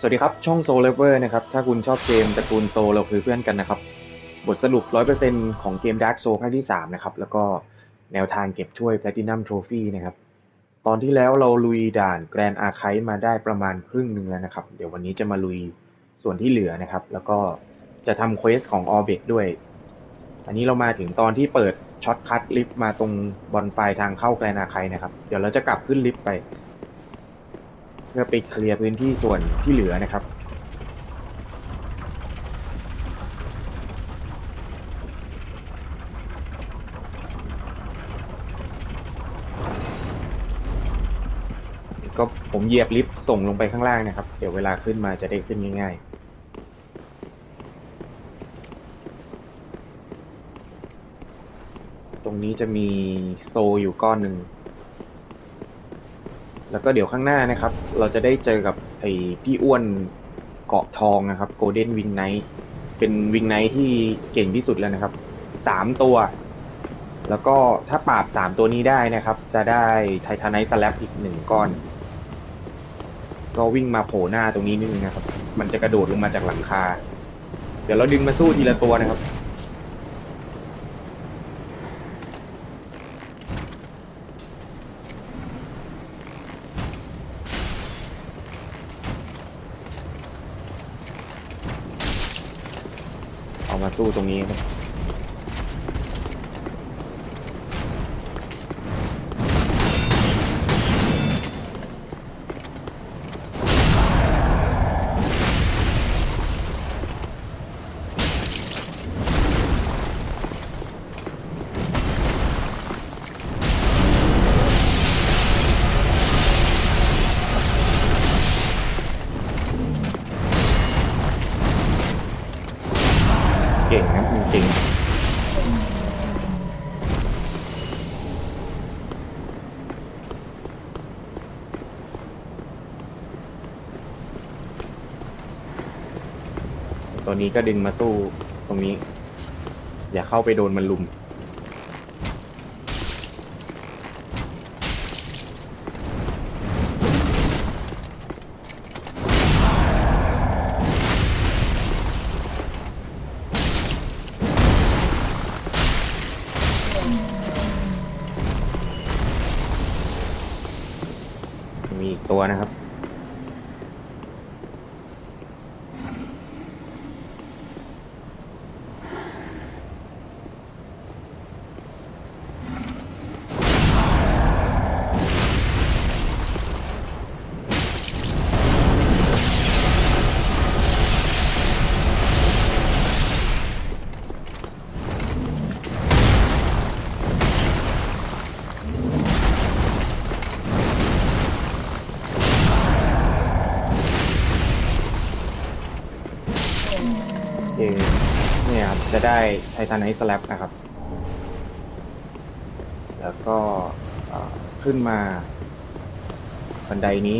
สวัสดีครับ ช่องโซเลเวอร์นะครับ ถ้าคุณชอบเกมตระกูลโซเราคือเพื่อนกันนะครับ บทสรุป 100%ของเกม Dark Souls ภาคที่ 3 นะครับ แล้วก็แนวทางเก็บถ้วย Platinum Trophy นะครับ ตอนที่แล้วเราลุยด่าน Grand Archive มาได้ประมาณครึ่งหนึ่งแล้วนะครับ เดี๋ยววันนี้จะมาลุยส่วนที่เหลือนะครับ แล้วก็จะทำเควสของ Orbit ด้วย อันนี้เรามาถึงตอนที่เปิดช็อตคัทลิฟต์มาตรงบอลปลายทางเข้าแกรนอาไคนะครับ เดี๋ยวเราจะกลับขึ้นลิฟต์ไป พื่อไปเคลียร์พื้นที่ส่วนที่เหลือนะครับ ก็ผมเหยียบลิฟต์ส่งลงไปข้างล่างนะครับ เดี๋ยวเวลาขึ้นมาจะได้ขึ้นง่ายๆตรงนี้จะมีโซอยู่ก้อนหนึ่ง แล้วก็เดี๋ยวข้างหน้านะครับ เราจะได้เจอกับไอ้พี่อ้วนเกาะทองนะครับโกลเด้นวิงไนท์เป็นวิงไนท์ที่เก่งที่สุดแล้วนะครับสามตัว แล้วก็ถ้าปราบสามตัวนี้ได้นะครับ จะได้ไททานไนท์สแลปอีกหนึ่งก้อน ก็วิ่งมาโผล่หน้าตรงนี้นิดนึงนะครับ มันจะกระโดดลงมาจากหลังคา เดี๋ยวเราดึงมาสู้ทีละตัวนะครับ งนี้ ตัวนี้ก็ดึงมาสู้ตรงนี้ อย่าเข้าไปโดนมันลุม มีอีกตัวนะครับ ททาไนท์สแลปนะครับ แล้วก็ขึ้นมาบันไดนี้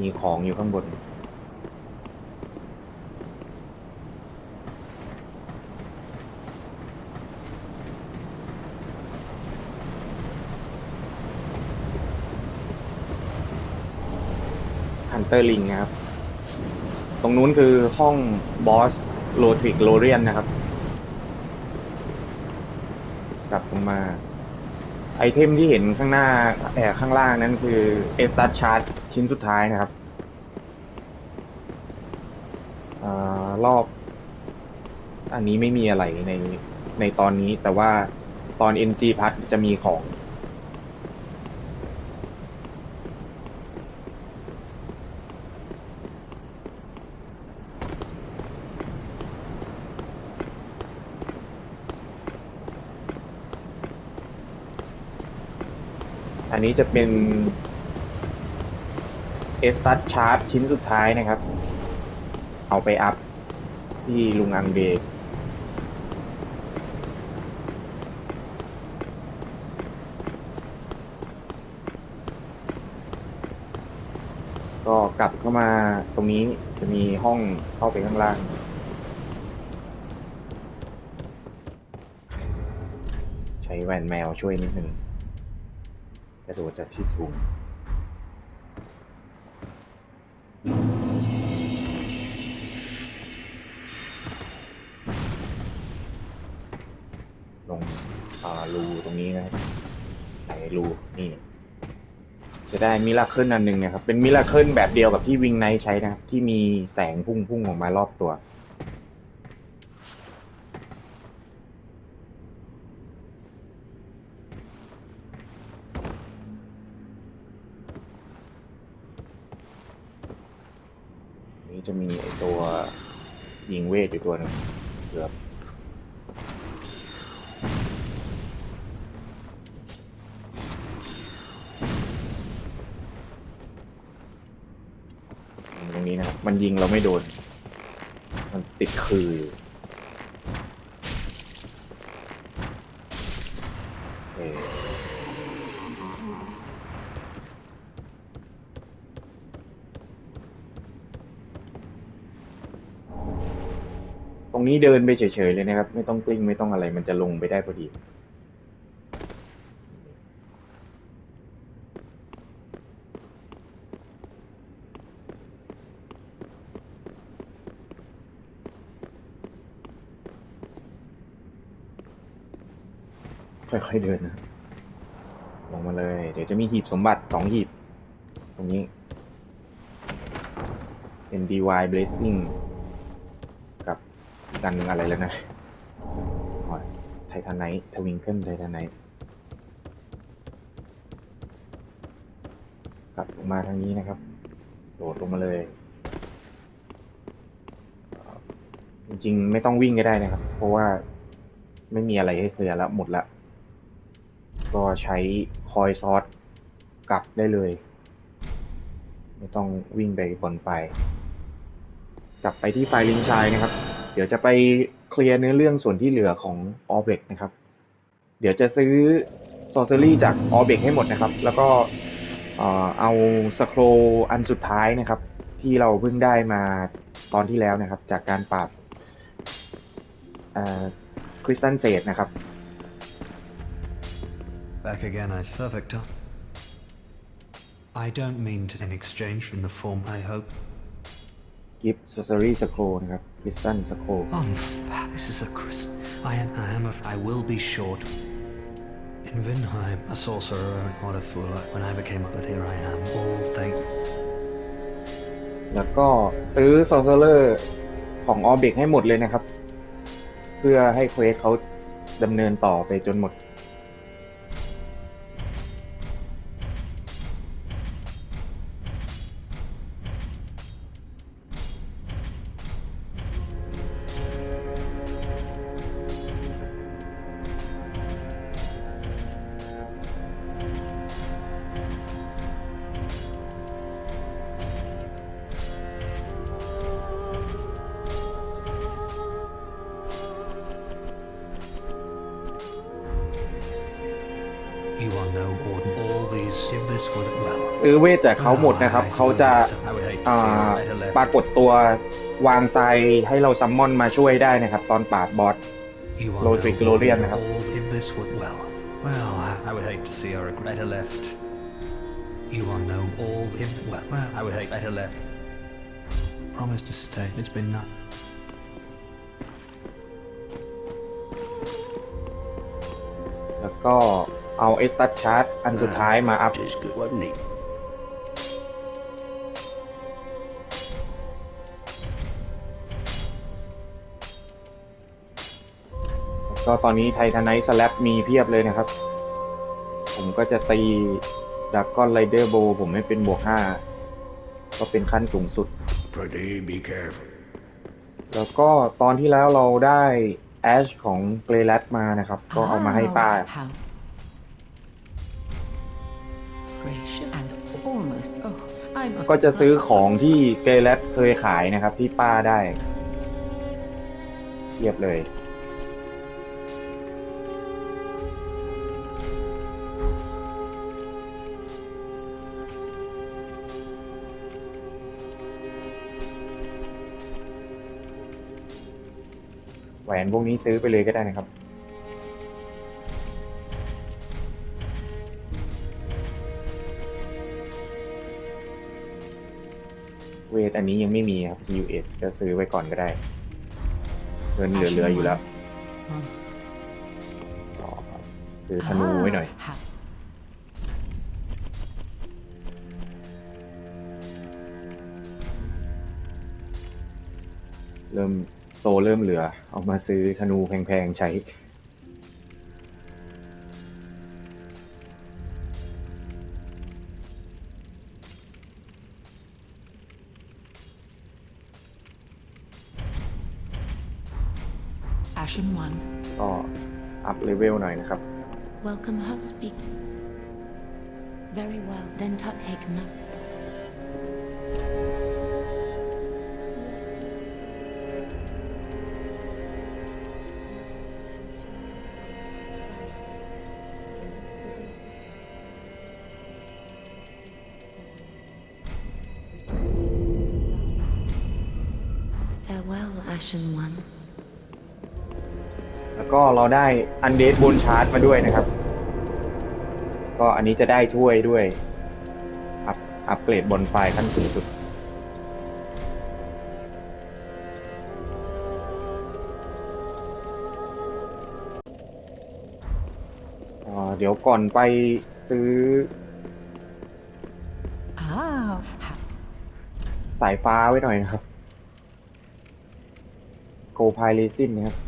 มีของอยู่ข้างบน ฮันเตอร์ลิงนะครับ ตรงนู้นคือห้องบอส โลทิกโลเรียนนะครับ กลับลงมา ไอเทมที่เห็นข้างหน้าแอบข้างล่างนั้นคือเอสตัชาร์ t ชิ้นสุดท้ายนะครับอารอบ อันนี้ไม่มีอะไรในในตอนนี้แต่ว่าตอน NG พัทจะมีของ อันนี้จะเป็นเอสตั c ชาร์ t ชิ้นสุดท้ายนะครับ เอาไปอัพที่ลุงอังเบก็กลับเข้ามาตรงนี้จะมีห้องเข้าไปข้างล่าง ใช้แวนแมวช่วยนิดหนึ่ง กระโดดจากที่สูงลงอ่ารูตรงนี้นะครับไหนรูนี่ จะได้มิราเคิลอันหนึ่งเนี่ยครับ เป็นมิราเคิลแบบเดียวกับที่วิงไนใช้นะครับ ที่มีแสงพุ่งพุ่งออกมารอบตัว เวทอยู่ตัวหนึงเกือบตรงนี้นะครับ มันยิงเราไม่โดน มันติดคืออยู่ เดินไปเฉยๆเลยนะครับ ไม่ต้องกลิ้งไม่ต้องอะไร มันจะลงไปได้พอดี ค่อยๆเดินนะ ลงมาเลย เดี๋ยวจะมีหีบสมบัติสองหีบ ตรงนี้เป็น DY Blazing อีกอันหนึงอะไรแล้วนะไททานไนท์ทวิงเกิลไททานไนท์กลับลงมาทางนี้นะครับ โดดลงมาเลย จริงๆ ไม่ต้องวิ่งก็ได้นะครับ เพราะว่าไม่มีอะไรให้เคลียร์แล้วหมดละ ก็ใช้คอยซอสกลับได้เลย ไม่ต้องวิ่งไปบนไฟ กลับไปที่ไฟลิงชายนะครับ ดี๋ยวจะไปเคลียร์เนื้อเรื่องส่วนที่เหลือของออเบกนะครับ เดี๋ยวจะซื้อซอ r เซอรี่จากออเบกให้หมดนะครับ แล้วก็เอ่อเอาสโครอันสุดท้ายนะครับ ที่เราเพิ่งได้มาตอนที่แล้วนะครับ จากการปราบคริสตันเซดนะครับ Back again, I sir, Victor. I don't mean to in exchange from the form I hope. กิฟต์ซอ r เซอรี่สโครนะครับ คริสตันสโคร Oh, this is a Chris. I am, I am, a, I will be short. In Vinheim, a sorcerer, what a fool. I- When I became up, but here I am. All thank. แล้วก็ซื้อซอ r เซอร์ของออเบกให้หมดเลยนะครับ เพื่อให้เควสเขาดำเนินต่อไปจนหมด ซื้อเวทจากเขาหมดนะครับ เขาจะ I would hate to อ่ see า a better left. ปรากฏตัววางทรายให้เราซัมมอนมาช่วยได้นะครับ ตอนปราบบอส You are Lord no Victorian warden. นะครับ All, if this would, well, well, I, I would hate to see a better left. You are no all, if, well, well, I would hate better left. Promise to stay. It's been not. แล้วก็เอาเอสตัชชาร์ตอันสุดท้ายมาอัพ ก็ตอนนี้ไททานไนท์สแลปมีเพียบเลยนะครับ ผมก็จะตีดักก้อนไรเดอร์โบผมให้เป็นบวกห้าก็เป็นขั้นสูงสุด Pretty, be careful. แล้วก็ตอนที่แล้วเราได้แอชของเกรแลตมานะครับ ก็เอามาให้ป้า Ah, how gracious and almost. Oh, I'm. ก็จะซื้อของที่เกรแลตเคยขายนะครับที่ป้าได้เทียบเลย แหวนพวกนี้ซื้อไปเลยก็ได้นะครับ เวทอันนี้ยังไม่มีครับ U1 ก็ซื้อไว้ก่อนก็ได้ เงินเหลือๆอยู่แล้ว Hmm. ก็ซื้อธนูไว้หน่อย Ah, ha- เริ่มโต เริ่มเหลือ เอามาซื้อธนูแพงๆใช้ Ashen one. ก็อัพเลเวลหน่อยนะครับ Welcome, Hub speak. Very well, then Tut take nap. ก็เราได้อันเด b บนชาร์จมาด้วยนะครับ ก็อันนี้จะได้ถ้วยด้วย อัพอัพเกรดบนไฟล์ขั้นสูงสุดอ่าเดี๋ยวก่อนไปซื้อ Ah, ha- สายฟ้าไว้หน่อยนะครับ โกพายเลซินนะครับ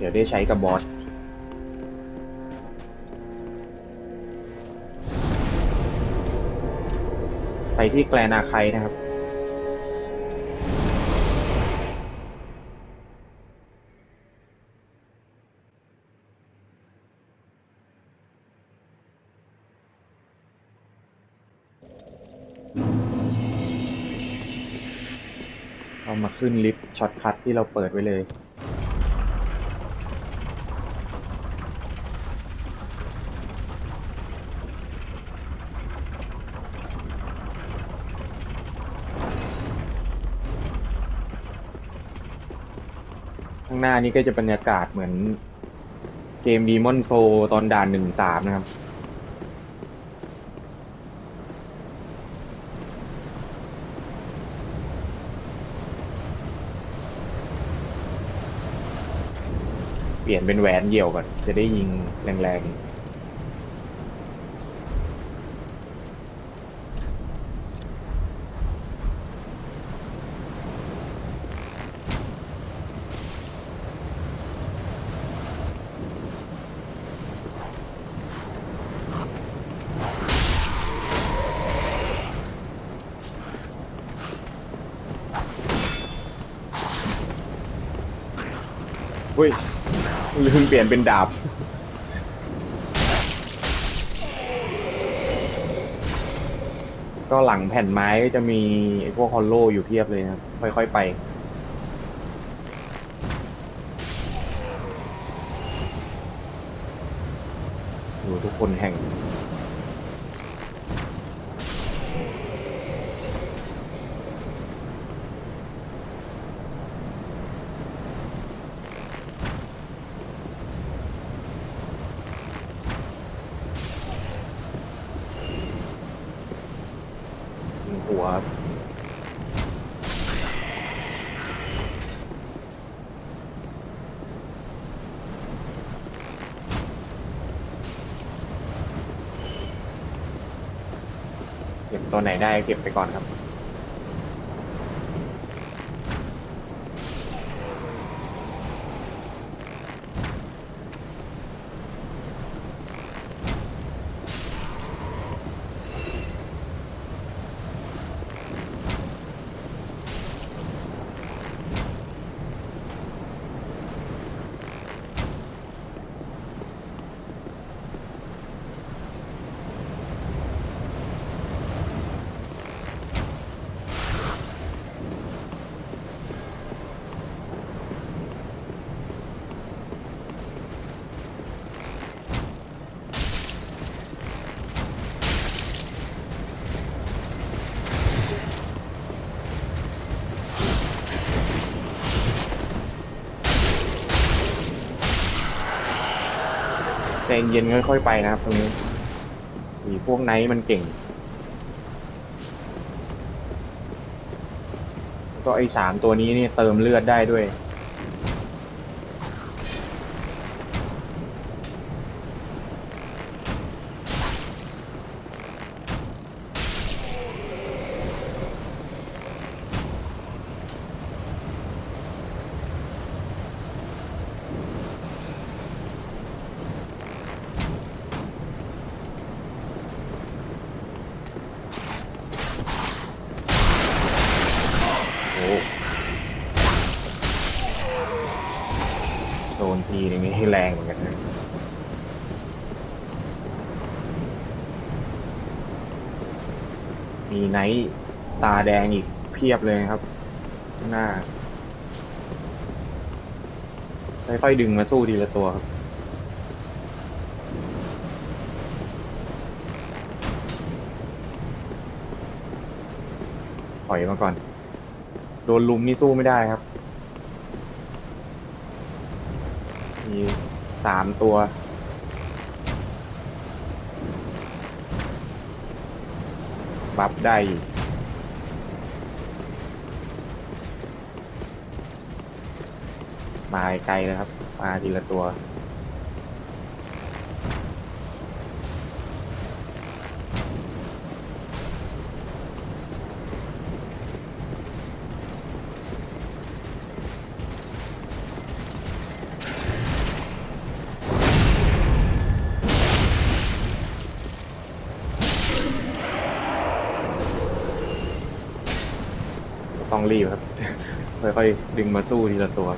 เดี๋ยวได้ใช้กับบอสไปที่แกลนาไคนะครับ เอามาขึ้นลิฟต์ช็อตคัทที่เราเปิดไว้เลย น้านี้ก็จะบรรยากาศเหมือนเกมดีมอนโซตอนด่านหนึ่งสามนะครับ เปลี่ยนเป็นแหวนเหี่ยวก่อนจะได้ยิงแรงๆอุ้ย เปลี่ยนเป็นดาบ ก็หลังแผ่นไม้ก็จะมีไอ้พวกฮอลโลอยู่เพียบเลยนะครับ ค่อยๆไป ดูทุกคนแห่งหัว เก็บตัว ได้เก็บไปก่อนครับ เย็นๆค่อยๆไปนะครับตรงนี้มีพวกไนท์มันเก่ง แล้วก็ไอ้สามตัวนี้นี่เติมเลือดได้ด้วย แรงเหมือนกันนะมีไนท์ตาแดงอีกเพียบเลยครับหน้าค่อยๆดึงมาสู้ทีละตัวครับถอยมาก่อน โดนลุมนี่สู้ไม่ได้ครับ มีสามตัว บัฟได้อยู่มาไกลแล้วครับ มาทีละตัว รีบครับ ค่อยๆดึงมาสู้ทีละตัว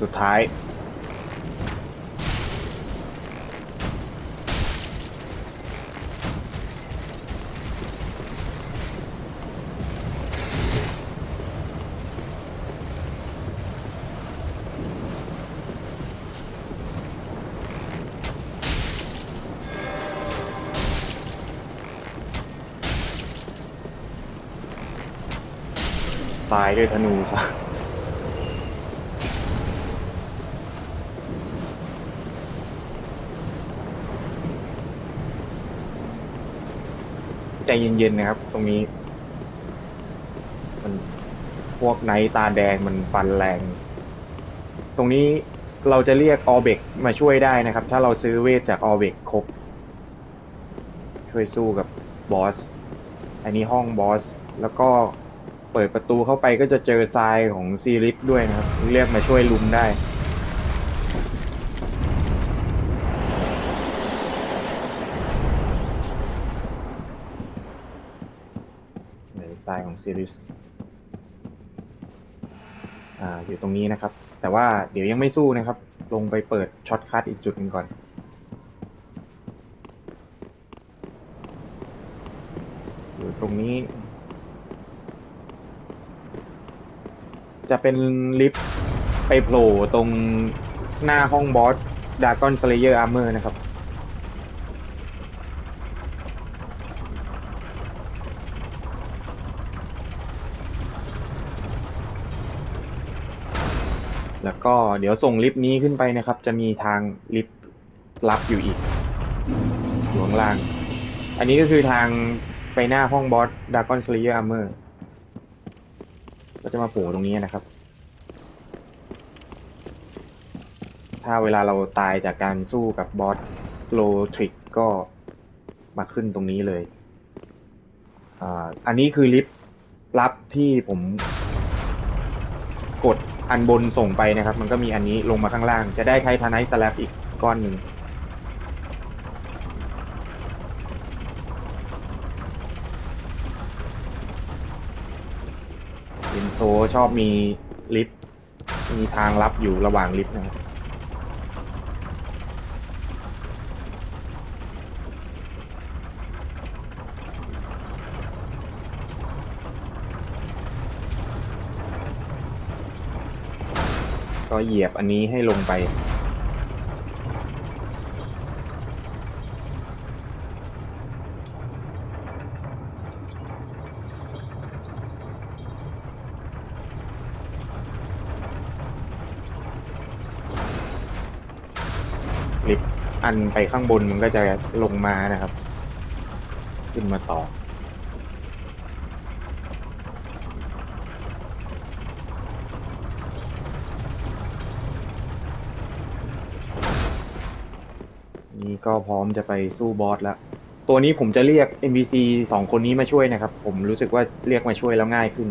สุดท้าย ตายด้วยธนูซะ ใจเย็นๆนะครับ ตรงนี้ มันพวกไนท์ตาแดงมันฟันแรง ตรงนี้เราจะเรียกออเบกมาช่วยได้นะครับ ถ้าเราซื้อเวทจากออเบกครบ ช่วยสู้กับบอส อันนี้ห้องบอส แล้วก็เปิดประตูเข้าไปก็จะเจอทรายของซีริสด้วยนะครับ เรียกมาช่วยลุมได้ ในสไตล์ของ ซีรีส์อ่าอยู่ตรงนี้นะครับ แต่ว่าเดี๋ยวยังไม่สู้นะครับ ลงไปเปิดช็อตคัทอีกจุดหนึ่งก่อนอยู่ตรงนี้ จะเป็นลิฟต์ไปโผล่ตรงหน้าห้องบอสดากอนสเลเยอร์อาร์เมอร์นะครับ แล้วก็ เดี๋ยวส่งลิฟต์นี้ขึ้นไปนะครับ จะมีทางลิฟต์ลับอยู่อีกอยู่ข้างล่าง อันนี้ก็คือทางไปหน้าห้องบอสดากอนสเลเยอร์อาร์เมอร์ก็จะมาโผล่ตรงนี้นะครับ ถ้าเวลาเราตายจากการสู้กับบอสโลทริกก็มาขึ้นตรงนี้เลยอ่าอันนี้คือลิฟต์ลับที่ผม อันบนส่งไปนะครับ มันก็มีอันนี้ลงมาข้างล่าง จะได้ไททาไนท์สแลบอีกก้อนหนึ่งอินโซชอบมีลิฟต์มีทางลับอยู่ระหว่างลิฟต์นะครับ ก็เหยียบอันนี้ให้ลงไป ลิฟต์อันไปข้างบนมันก็จะลงมานะครับ ขึ้นมาต่อ ก็พร้อมจะไปสู้บอสแล้ว ตัวนี้ผมจะเรียก NPC สองคนนี้มาช่วยนะครับ ผมรู้สึกว่าเรียกมาช่วยแล้วง่ายขึ้น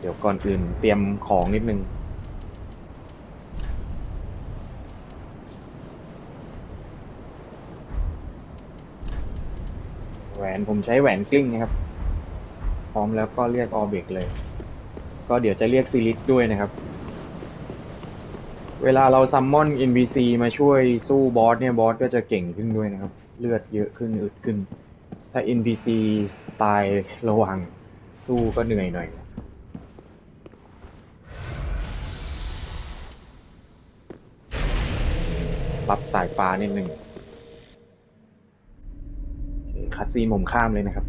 เดี๋ยวก่อนอื่นเตรียมของนิดนึง แหวนผมใช้แหวนกลิ้งนะครับ พร้อมแล้วก็เรียกออเบกเลย ก็เดี๋ยวจะเรียกซีลิสด้วยนะครับ เวลาเราซัมมอน NPC มาช่วยสู้บอสเนี่ยบอสก็จะเก่งขึ้นด้วยนะครับ เลือดเยอะขึ้นอึดขึ้น ถ้า NPC ตายระหว่างสู้ก็เหนื่อยหน่อย รับสายฟ้านิดนึงคคัดซีนผมข้ามเลยนะครับ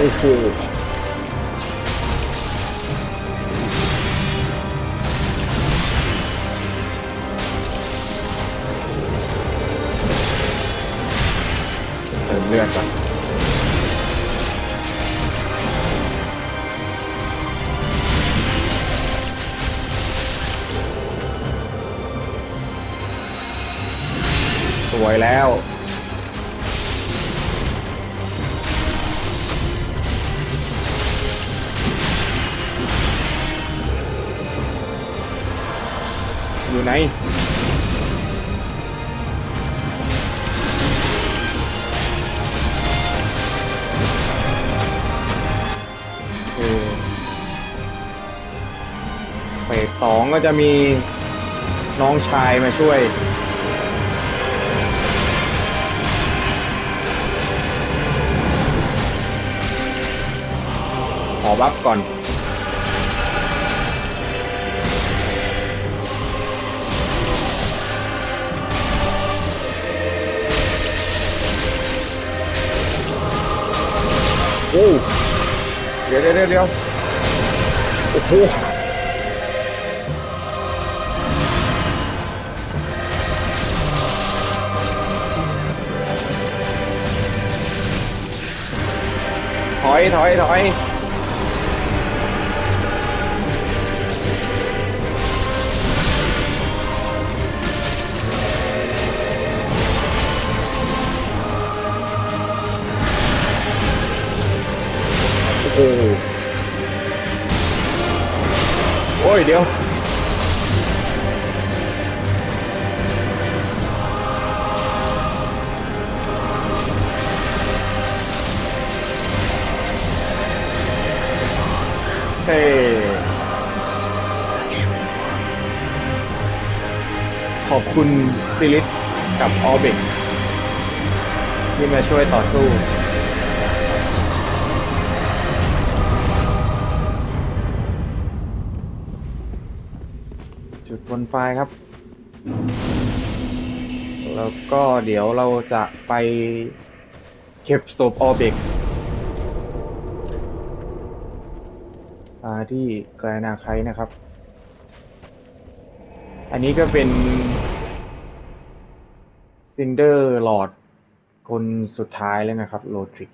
โอ้โหเติมเลือดก่อนสวยแล้ว อยู่ไหนเออเฟสสองก็จะมีน้องชายมาช่วยขอบัฟก่อน เดี๋ยวเดี๋ยวเดี๋ยวโอ้โหถอยถอยถอย ยเดี๋ยวเฮ้ขอบคุณซิลิสกับออเบกที่มาช่วยต่อสู้ ไฟครับ แล้วก็เดี๋ยวเราจะไปเก็บศพออเบกที่แกรนาไคนะครับ อันนี้ก็เป็นซินเดอร์หลอดคนสุดท้ายแล้วนะครับโรทริก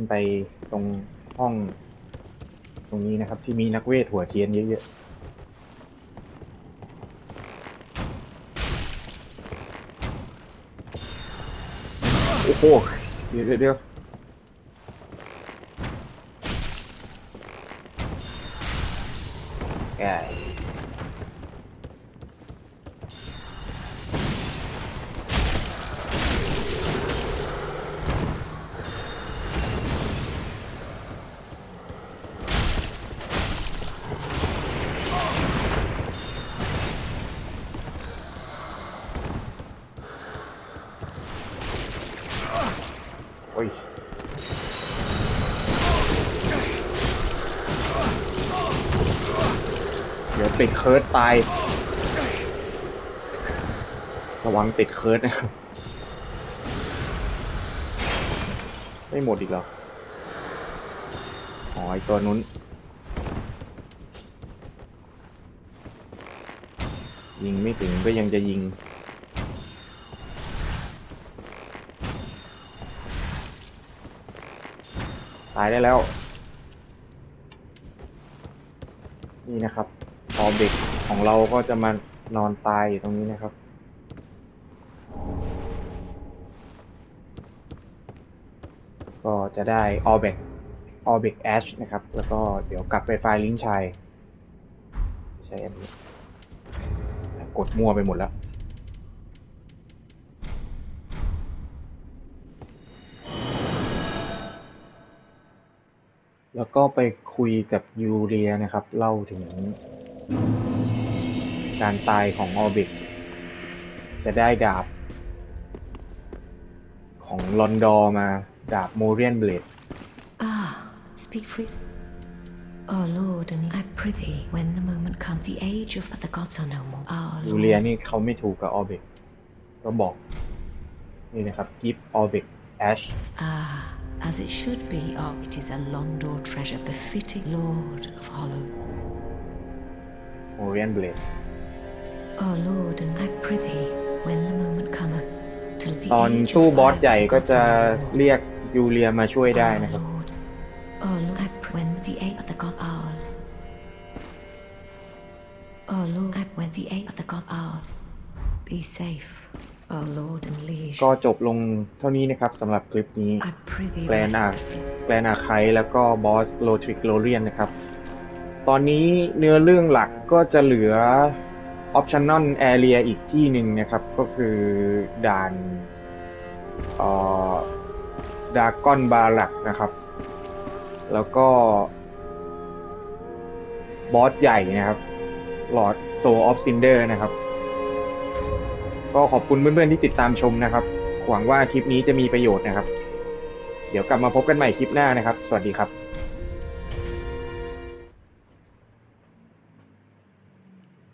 นไปตรงห้อง ตรงนี้นะครับ ที่มีนักเวทหัวเทียนเยอะๆ โอ้โห เดี๋ยวเดี๋ยว้ยเดี๋ยวติดเคิร์ดตาย ระวังติดเคิร์ดนะครับไม่หมดอีกแล้วหอยตัวนู้นยิงไม่ถึงก็ยังจะยิงายได้แล้ว นี่นะครับพอเบรกของเราก็จะมานอนตายอยู่ตรงนี้นะครับ ก็จะได้ a l b e c a l b e c Ash นะครับ แล้วก็เดี๋ยวกลับไปไฟล์ลิงก์ชัยใช่อันนี้กดมั่วไปหมดแล้ว แล้วก็ไปคุยกับยูเรียนะครับ เล่าถึงการตายของออบิกจะได้ดาบ ของลอนดอร์มาดาบโมเรียนเบลด Ah, speak free. Our Lord, and I prithee, when the moment comes, the age of the gods are no more. Our ยูเรีย Lord, นี่เขาไม่ถูกกับออบิกก็บอก นี่นะครับ give Orbic Ash ah, as it should be, oh, it is a Londor treasure befitting Lord of Hollow. Morian Blade Our Lord, and I prithee, when the moment cometh, till the ตอน age สู้ of บอส fire ใหญ่ the ก็ gods จะ are no more. เรียกยูเรียมาช่วยได้ Our นะครับ Lord, our Lord, I pr- when the eight of the god hour. Our Lord, I when the eight of the god hour. Be safe, ก็จบลงเท่านี้นะครับสำหรับคลิปนี้ I prithee, Plan rest out. free. แกลนอาไคแล้วก็บอสโลทริกโลเรียนนะครับ ตอนนี้เนื้อเรื่องหลักก็จะเหลือออปชั่น l แอเรียอีกที่หนึ่งนะครับ ก็คือด่านเอ่อดากอนบาลักนะครับ แล้วก็ บอสใหญ่นะครับหลอดโซออฟซินเดอร์นะครับ ก็ขอบคุณเพื่อนๆที่ติดตามชมนะครับ หวังว่าคลิปนี้จะมีประโยชน์นะครับ เดี๋ยวกลับมาพบกันใหม่คลิปหน้านะครับ สวัสดีครับ